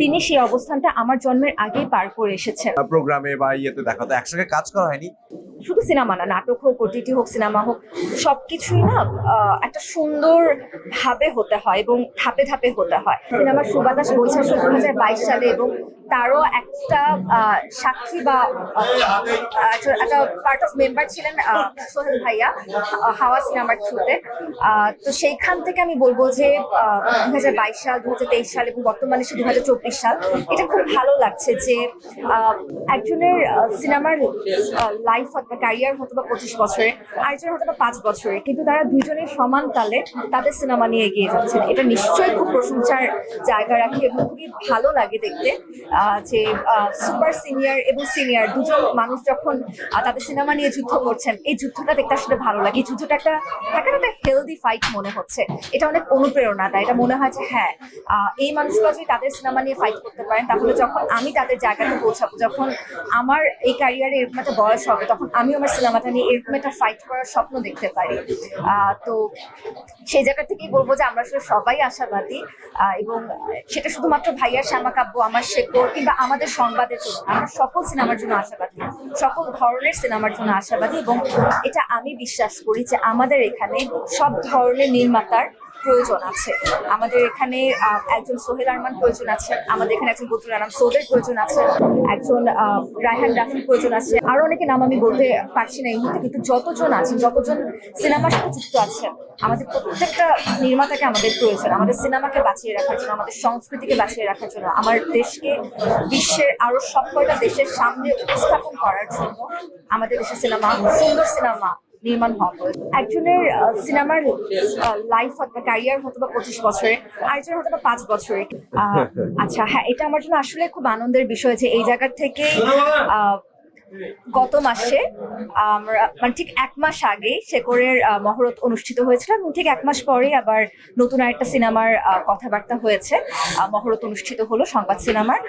তিনি সেই অবস্থানটা আমার জন্মের আগেই পার করে এসেছেন। প্রোগ্রামে বা ইয়েতে দেখা তো একসঙ্গে কাজ করা হয়নি। শুধু সিনেমা না, নাটক হোক ওটিটি হোক, সিনেমা হোক সব কিছুই না একটা সুন্দর ভাবে হতে হয় এবং ধাপে ধাপে হতে হয়। সিনেমার সুবাতাস বইছে দু হাজার বাইশ সালে এবং তারও একটা সাক্ষী বা একটা- পার্ট অফ মেম্বার ছিলেন সোহেল ভাইয়া হাওয়া সিনেমার থ্রুতে। তো সেইখান থেকে আমি বলব যে দু হাজার বাইশ সাল দু হাজার তেইশ সাল এবং বর্তমানে সে দু হাজার চব্বিশ সাল, এটা খুব ভালো লাগছে যে একজনের সিনেমার লাইফ ক্যারিয়ার হয়তো বা পঁচিশ বছরে, আরেকজন হয়তো বা পাঁচ বছরে। কিন্তু তারা দুজনের সমান তালে তাদের সিনেমা নিয়ে এগিয়ে যাচ্ছেন। এটা নিশ্চয়ই খুব প্রশংসার জায়গা রাখে এবং খুবই ভালো লাগে দেখতে যে সুপার সিনিয়র এবং সিনিয়র দুজন মানুষ যখন তাদের সিনেমা নিয়ে যুদ্ধ করছেন, এই যুদ্ধটা দেখতে আসলে ভালো লাগে। এই যুদ্ধটা একটা না একটা হেলদি ফাইট মনে হচ্ছে। এটা অনেক অনুপ্রেরণা দেয়। এটা মনে হয় যে হ্যাঁ এই মানুষগুলো যদি তাদের সিনেমা নিয়ে ফাইট করতে পারেন, তাহলে যখন আমি তাদের জায়গাতে পৌঁছাবো, যখন আমার এই ক্যারিয়ারে এরকম একটা বয়স হবে, তখন আমি আমার সিনেমাটা নিয়ে এরকম একটা ফাইট করার স্বপ্ন দেখতে পারি। তো সেই জায়গা থেকেই বলব যে আমরা আসলে সবাই আশাবাদী। এবং সেটা শুধুমাত্র ভাইয়ার শ্যামা কাব্য আমার শেকড় কিংবা আমাদের সংবাদের জন্য, আমরা সকল সিনেমার জন্য আশাবাদী। সকল ধরনের সিনেমার জন্য আশাবাদী এবং এটা আমি বিশ্বাস করি যে আমাদের এখানে সব ধরনের নির্মাতার প্রয়োজন আছে। আমাদের এখানে একজন সোহেল আরমান প্রয়োজন আছে, আমাদের এখানে একজন বদরুল আনাম সৌদের প্রয়োজন আছে, একজন রায়হান রাফির প্রয়োজন আছে। আরও অনেকে নাম আমি বলতে পারছি না এই মুহূর্তে, কিন্তু যতজন আছেন, যতজন সিনেমার সাথে যুক্ত আছেন, আমাদের প্রত্যেকটা নির্মাতাকে আমাদের প্রয়োজন, আমাদের সিনেমাকে বাঁচিয়ে রাখার জন্য, আমাদের সংস্কৃতিকে বাঁচিয়ে রাখার জন্য, আমার দেশকে, বিশ্বের আরও সব কয়টা দেশের সামনে উপস্থাপন করার জন্য আমাদের দেশের সিনেমা, সুন্দর সিনেমা নির্মাণ হওয়া। একজনের সিনেমার লাইফ অথবা ক্যারিয়ার হতো বা পঁচিশ বছরে, আরেকজনের হতো বা পাঁচ বছরে। আচ্ছা হ্যাঁ এটা আমার জন্য আসলে খুব আনন্দের বিষয় যে এই জায়গা থেকে গত মাসে, আমরা মানে ঠিক এক মাস আগে শেকরের মহরত অনুষ্ঠিত হয়েছিল এবং ঠিক এক মাস পরে আবার নতুন আরেকটা সিনেমার কথাবার্তা হয়েছে। মহরত অনুষ্ঠিত হলো সংবাদ সিনেমার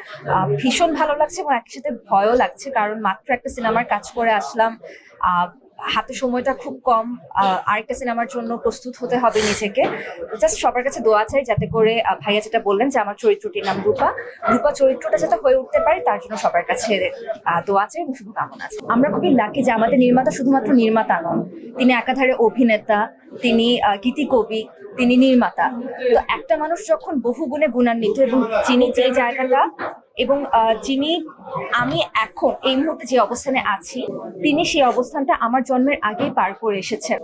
ভীষণ ভালো লাগছে এবং একই সাথে ভয়ও লাগছে, কারণ মাত্র একটা সিনেমার কাজ করে আসলাম। হাতে সময়টা খুব কম আরেকটা সিনেমার জন্য প্রস্তুত হতে হবে নিজেকে। জাস্ট সবার কাছে দোয়া চাই যাতে করে ভাইয়া যেটা বললেন যে আমার চরিত্রটির নাম রূপা। রূপা চরিত্রটা যাতে হয়ে উঠতে পারে, তার জন্য সবার কাছে দোয়া চাই এবং শুভকামনা আছে। আমরা খুবই লাকি যে আমাদের নির্মাতা শুধুমাত্র নির্মাতা নন, তিনি একাধারে অভিনেতা, তিনি গীতিকবি তিনি নির্মাতা। তো একটা মানুষ যখন বহু গুণে গুণান্বিত এবং যিনি যে জায়গাটা এবং যিনি আমি এখন এই মুহূর্তে যে অবস্থানে আছি, তিনি সেই অবস্থানটা আমার জন্মের আগেই পার করে এসেছেন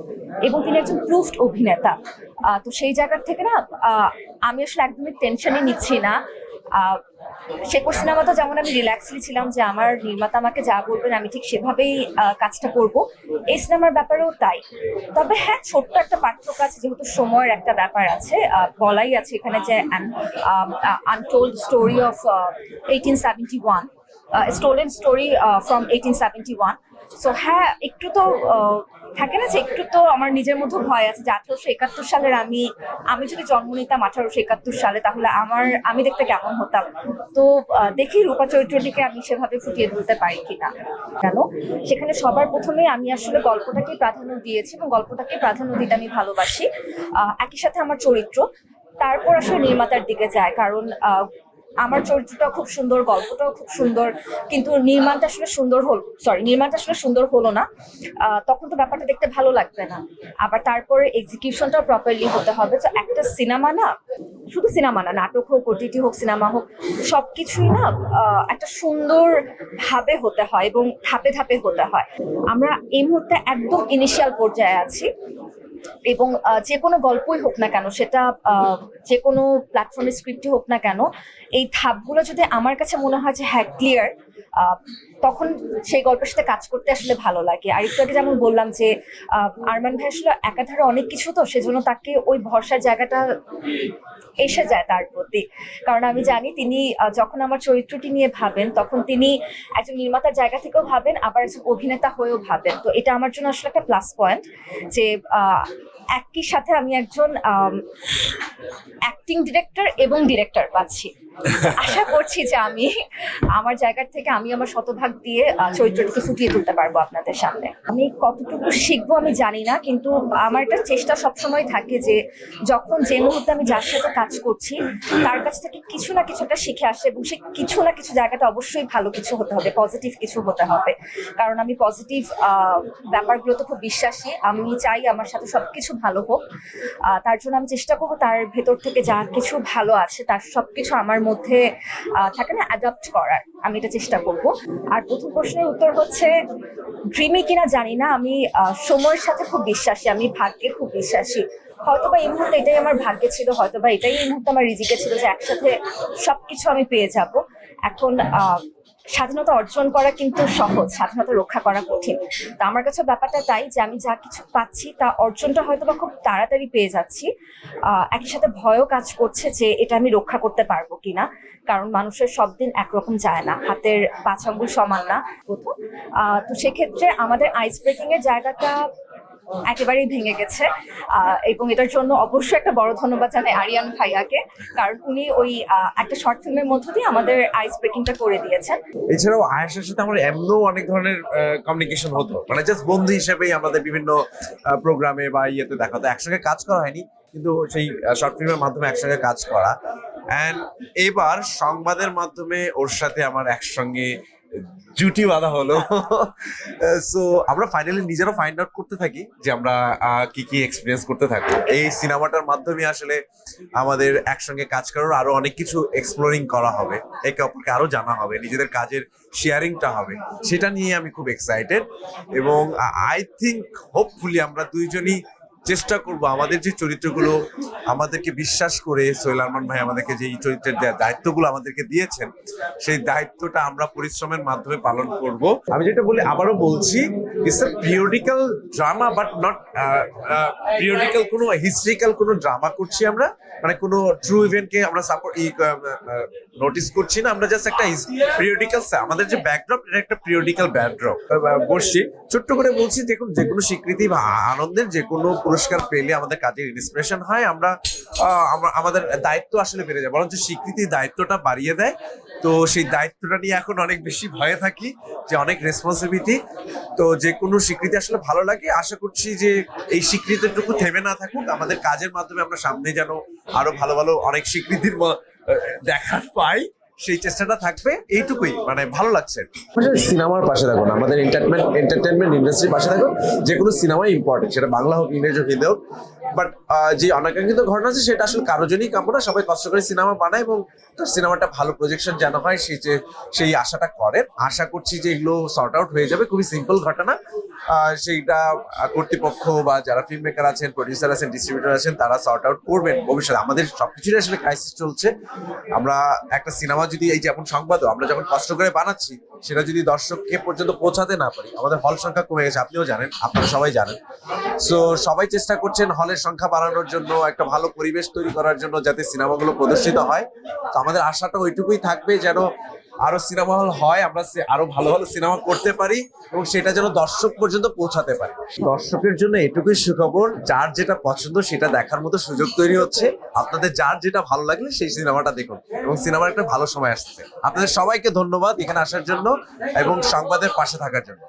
এবং তিনি একজন প্রুফড অভিনেতা। তো সেই জায়গার থেকে না আমি আসলে একদমই টেনশনে নিচ্ছি না। শেখর সিনেমা তো যেমন আমি রিল্যাক্সলি ছিলাম যে আমার নির্মাতা আমাকে যা বলবেন, আমি ঠিক সেভাবেই কাজটা করব। এই সিনেমার ব্যাপারেও তাই। তবে হ্যাঁ ছোট্ট একটা পার্থক্য আছে, যেহেতু সময়ের একটা ব্যাপার আছে বলাই আছে এখানে যে untold story of eighteen seventy one stolen story from eighteen seventy one so হ্যাঁ একটু তো থাকে না যে একটু তো আমার নিজের মধ্যে ভয় আছে যে আঠারোশো একাত্তর সালের আমি আমি যদি জন্ম নিতাম আঠারোশো একাত্তর সালে, তাহলে আমার, আমি দেখতে কেমন হতাম? তো দেখি রূপা চরিত্রটিকে আমি সেভাবে ফুটিয়ে তুলতে পারি কিনা। কেন? সেখানে সবার প্রথমে আমি আসলে গল্পটাকে প্রাধান্য দিয়েছি এবং গল্পটাকে প্রাধান্য দিতে আমি ভালোবাসি। একই সাথে আমার চরিত্র, তারপর আসলে নির্মাতার দিকে যায়। কারণ আমার চরিত্রটা খুব সুন্দর, গল্পটাও খুব সুন্দর, কিন্তু নির্মাণটা আসলে সুন্দর হল সরি নির্মাণটা আসলে সুন্দর হলো না। তখন তো ব্যাপারটা দেখতে ভালো লাগবে না। আবার তারপরে এক্সিকিউশনটাও প্রপারলি হতে হবে। তো একটা সিনেমা না, শুধু সিনেমা না, নাটক হোক ওটিটি হোক সিনেমা হোক সব কিছুই না একটা সুন্দর ভাবে হতে হয় এবং ধাপে ধাপে হতে হয়। আমরা এই মুহূর্তে একদম ইনিশিয়াল পর্যায়ে আছি। এবং যে কোনো গল্পই হোক না কেন, সেটা যে কোনো প্ল্যাটফর্মের স্ক্রিপ্টই হোক না কেন, এই ধাপগুলো যদি আমার কাছে মনে হয় যে হ্যাঁ ক্লিয়ার তখন সেই গল্পের সাথে কাজ করতে আসলে ভালো লাগে। আর একটু আগে যেমন বললাম যে আরমান ভাই আসলে একাধারে অনেক কিছু তো, সেজন্য তাকে ওই ভরসার জায়গাটা এসে যায় তার প্রতি। কারণ আমি জানি তিনি যখন আমার চরিত্রটি নিয়ে ভাবেন, তখন তিনি একজন নির্মাতার জায়গা থেকেও ভাবেন, আবার একজন অভিনেতা হয়েও ভাবেন। তো এটা আমার জন্য আসলে একটা প্লাস পয়েন্ট যে একই সাথে আমি একজন অ্যাক্টিং ডিরেক্টর এবং ডিরেক্টর পাচ্ছি। আশা করছি যে আমি আমার জায়গার থেকে আমি আমার শতভাগ দিয়ে চরিত্রটিকে ফুটিয়ে তুলতে পারব আপনাদের সামনে। আমি কতটুকু শিখব আমি জানি না, কিন্তু আমার একটা চেষ্টা সবসময় থাকে যে যখন যে মুহূর্তে আমি যার সাথে কাজ করছি, তার কাছ থেকে কিছু না কিছু একটা শিখে আসে এবং সে কিছু না কিছু জায়গাটা অবশ্যই ভালো কিছু হতে হবে পজিটিভ কিছু হতে হবে। কারণ আমি পজিটিভ ব্যাপারগুলোতে খুব বিশ্বাসী। আমি চাই আমার সাথে সবকিছু ভালো হোক। তার জন্য আমি চেষ্টা করব তার ভেতর থেকে যা কিছু ভালো আছে তার সবকিছু আমার মধ্যে থাকে না অ্যাডাপ্ট করার। আমি এটা চেষ্টা করব। আর প্রথম প্রশ্নের উত্তর হচ্ছে ড্রিমি কিনা জানি না। আমি সময়ের সাথে খুব বিশ্বাসী। আমি ভাগ্যে খুব বিশ্বাসী। হয়তোবা এই মুহূর্তে এটাই আমার ভাগ্যে ছিল হয়তো বা এটাই এই মুহূর্তে আমার রিজিকে ছিল যে একসাথে সবকিছু আমি পেয়ে যাব। এখন স্বাধীনতা অর্জন করা কিন্তু সহজ, স্বাধীনতা রক্ষা করা কঠিন। তা আমার কাছে ব্যাপারটা তাই যে আমি যা কিছু পাচ্ছি, তা অর্জনটা হয়তো বা খুব তাড়াতাড়ি পেয়ে যাচ্ছি। একই সাথে ভয়ও কাজ করছে যে এটা আমি রক্ষা করতে পারব কিনা, কারণ মানুষের সব দিন একরকম যায় না, হাতের পাঁচ সমান না। প্রথম তো সেক্ষেত্রে আমাদের আইস ব্রেকিং এর জায়গাটা একেবারেই ভেঙে গেছে। এবং এটার জন্য অবশ্যই একটা বড় ধন্যবাদ জানাই আরিয়ান ভাইয়াকে, কারণ উনি ওই একটা শর্ট ফিল্মের মধ্য দিয়ে আমাদের আইস ব্রেকিংটা করে দিয়েছেন। এছাড়াও আয়েশার সাথে আমার এমনও অনেক ধরনের কমিউনিকেশন হতো। মানে জাস্ট বন্ধু হিসেবেই আমাদের বিভিন্ন প্রোগ্রামে বা ইয়েতে দেখা হতো। একসঙ্গে কাজ করা হয়নি, কিন্তু সেই শর্ট ফিল্মের মাধ্যমে একসঙ্গে কাজ করা। অ্যান্ড এবার সংবাদের মাধ্যমে ওর সাথে আমার একসঙ্গে জুটি বাঁধা হলো। সো আমরা ফাইনালি নিজেরাও ফাইন্ড আউট করতে থাকি যে আমরা কি কি এক্সপিরিয়েন্স করতে থাকি। এই সিনেমাটার মাধ্যমে আসলে আমাদের একসঙ্গে কাজ করার আরও অনেক কিছু এক্সপ্লোরিং করা হবে। একে অপরকে আরও জানা হবে, নিজেদের কাজের শেয়ারিংটা হবে। সেটা নিয়ে আমি খুব এক্সাইটেড এবং আই থিঙ্ক হোপফুলি আমরা দুইজনই চেষ্টা করব আমাদের যে চরিত্রগুলো আমাদেরকে বিশ্বাস করে সোহেল আরমান ভাই আমাদেরকে যে এই চরিত্রের দায়িত্বগুলো আমাদেরকে দিয়েছেন, সেই দায়িত্বটা আমরা পরিশ্রমের মাধ্যমে পালন করব। আমি যেটা বলি, আবারও বলছি periodical drama but not periodical কোনো হিস্ট্রিক্যাল কোনো ড্রামা করছি আমরা। মানে কোনো ট্রু ইভেন্টকে আমরা সাপোর্ট নোটিস করছি না। আমরা জাস্ট একটা পিরিয়ডিক্যাল আমাদের যে ব্যাকড্রপ এটা একটা পিরিয়ডিক্যাল ব্যাকড্রপ বসছি। ছোট্ট করে বলছি, দেখুন, যে কোনো স্বীকৃতি বা আনন্দের যে কোনো পেলে আমাদের কাজের ইন্সপিরেশন হয়, আমরা আমাদের দায়িত্ব আসলে বেড়ে যায়। বরঞ্চ স্বীকৃতি দায়িত্বটা বাড়িয়ে দেয়। তো সেই দায়িত্বটা নিয়ে এখন অনেক বেশি ভয়ে থাকি, যে অনেক রেসপন্সিবিলিটি তো যে কোনো স্বীকৃতি আসলে ভালো লাগে। আশা করছি যে এই স্বীকৃতিটুকু থেমে না থাকুক। আমাদের কাজের মাধ্যমে আমরা সামনে যেন আরও ভালো ভালো অনেক স্বীকৃতির দেখার পাই। সেই চেষ্টাটা থাকবে, এইটুকুই মানে ভালো লাগছে। সিনেমার পাশে থাকুন, আমাদের এন্টারটেনমেন্ট ইন্ডাস্ট্রির পাশে থাকুন, যে কোনো সিনেমাই ইম্পর্টেন্ট সেটা বাংলা হোক, ইংরেজি হোক, হিন্দি হোক বাট যে অনাকাঙ্ক্ষিত ঘটনা আছে, সেটা আসলে কারও জন্যই কাম্য না, সবাই কষ্ট করে সিনেমা বানায় এবং তার সিনেমাটা ভালো প্রজেকশন যেন হয় সেই যে, সেই আশাটা করেন। আশা করছি যে এগুলো সর্ট আউট হয়ে যাবে, খুবই সিম্পল ঘটনা সেইটা কর্তৃপক্ষ বা যারা ফিল্ম মেকার আছেন প্রডিউসার আছেন ডিস্ট্রিবিউটর আছেন, তারা সর্ট আউট করবেন ভবিষ্যতে। আমাদের সবকিছুরই আসলে ক্রাইসিস চলছে। আমরা একটা সিনেমা যদি এই যেমন সংবাদও, আমরা যখন কষ্ট করে বানাচ্ছি, সেটা যদি দর্শককে পর্যন্ত পৌঁছাতে না পারি, আমাদের হল সংখ্যা কমে গেছে, আপনিও জানেন, আপনারা সবাই জানেন। সো সবাই চেষ্টা করছেন হলের সংখ্যা বাড়ানোর জন্য, একটা ভালো পরিবেশ তৈরি করার জন্য যাতে সিনেমাগুলো প্রদর্শিত হয়। তো আমাদের আশাটা ওইটুকুই থাকবে যেন আরও সিনেমা হল হয়, আমরা আরও ভালো ভালো সিনেমা করতে পারি এবং সেটা যেন দর্শক পর্যন্ত পৌঁছাতে পারি। দর্শকের জন্য এটুকুই সুখবর, যার যেটা পছন্দ সেটা দেখার মতো সুযোগ তৈরি হচ্ছে। আপনাদের যার যেটা ভালো লাগলে সেই সিনেমাটা দেখুন এবং সিনেমার একটা ভালো সময় আসছে। আপনাদের সবাইকে ধন্যবাদ এখানে আসার জন্য এবং সংবাদের পাশে থাকার জন্য।